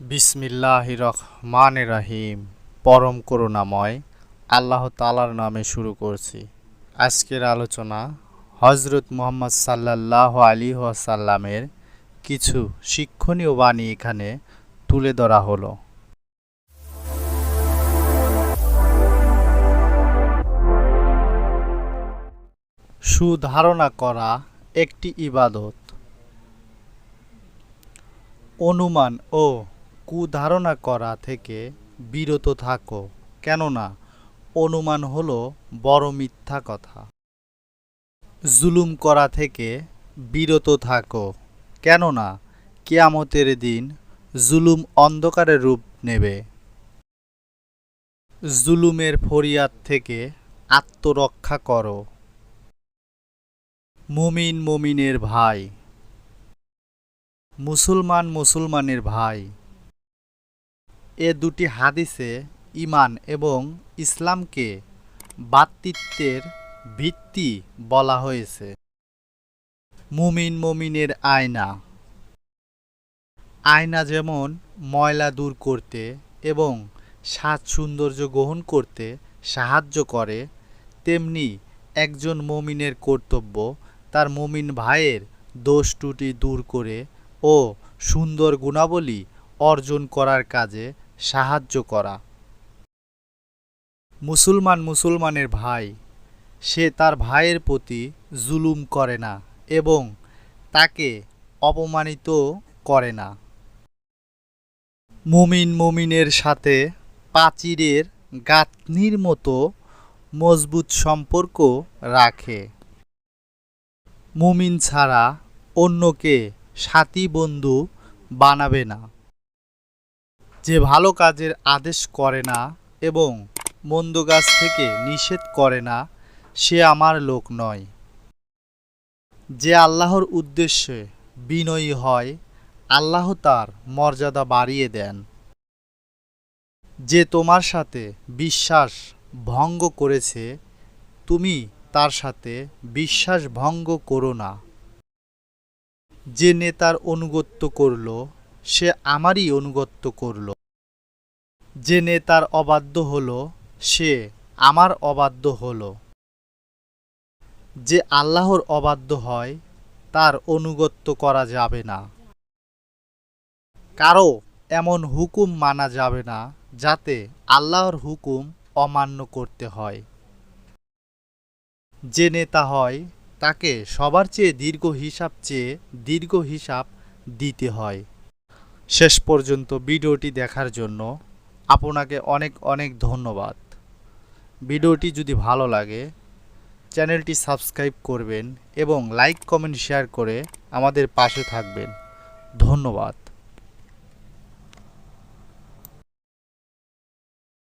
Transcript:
বিসমিল্লাহ রহমান রাহিম পরম করুণাময় আল্লাহ তালার নামে শুরু করছি। আজকের আলোচনা হজরত মোহাম্মদ সাল্লাহ আলী সাল্লামের কিছু শিক্ষণীয় বাণী এখানে তুলে ধরা হলো। সুধারণা করা একটি ইবাদত। অনুমান ও কুধারণা করা থেকে বিরত থাকো, কেননা অনুমান হলো বড় মিথ্যা কথা। জুলুম করা থেকে বিরত থাকো, কেননা কেয়ামতের দিন জুলুম অন্ধকারের রূপ নেবে। জুলুমের ফরিয়াদ থেকে আত্মরক্ষা করো। মুমিন মুমিনের ভাই, মুসলমান মুসলমানের ভাই। এ দুটি হাদিসে ইমান এবং ইসলামকে বাতৃত্বের ভিত্তি বলা হয়েছে। মুমিন মুমিনের আয়না। আয়না যেমন ময়লা দূর করতে এবং সাজ সৌন্দর্য গ্রহণ করতে সাহায্য করে, তেমনি একজন মমিনের কর্তব্য তার মমিন ভাইয়ের দোষ ত্রুটি দূর করে ও সুন্দর গুণাবলী অর্জন করার কাজে সাহায্য করা। মুসলমান মুসলমানের ভাই, সে তার ভাইয়ের প্রতি জুলুম করে না এবং তাকে অপমানিত করে না। মুমিন মুমিনের সাথে প্রাচীরের গাঁথনির মতো মজবুত সম্পর্ক রাখে। মুমিন ছাড়া অন্যকে সাথী বন্ধু বানাবে না। যে ভালো কাজের আদেশ করে না এবং মন্দ কাজ থেকে নিষেধ করে না, সে আমার লোক নয়। যে আল্লাহর উদ্দেশ্যে বিনয়ী হয়, আল্লাহ তার মর্যাদা বাড়িয়ে দেন। যে তোমার সাথে বিশ্বাস ভঙ্গ করেছে, তুমি তার সাথে বিশ্বাস ভঙ্গ করো না। যে নেতার অনুগত্য করল, সে আমারই অনুগত্য করল। যে নেতার অবাধ্য হলো, সে আমার অবাধ্য হলো। যে আল্লাহর অবাধ্য হয়, তার অনুগত্য করা যাবে না। কারও এমন হুকুম মানা যাবে না, যাতে আল্লাহর হুকুম অমান্য করতে হয়। যে নেতা হয়, তাকে সবার চেয়ে দীর্ঘ হিসাব চেয়ে দীর্ঘ হিসাব দিতে হয়। শেষ পর্যন্ত ভিডিওটি দেখার জন্য আপনাকে অনেক অনেক ধন্যবাদ। ভিডিওটি যদি ভালো লাগে, চ্যানেলটি সাবস্ক্রাইব করবেন এবং লাইক, কমেন্ট, শেয়ার করে আমাদের পাশে থাকবেন। ধন্যবাদ।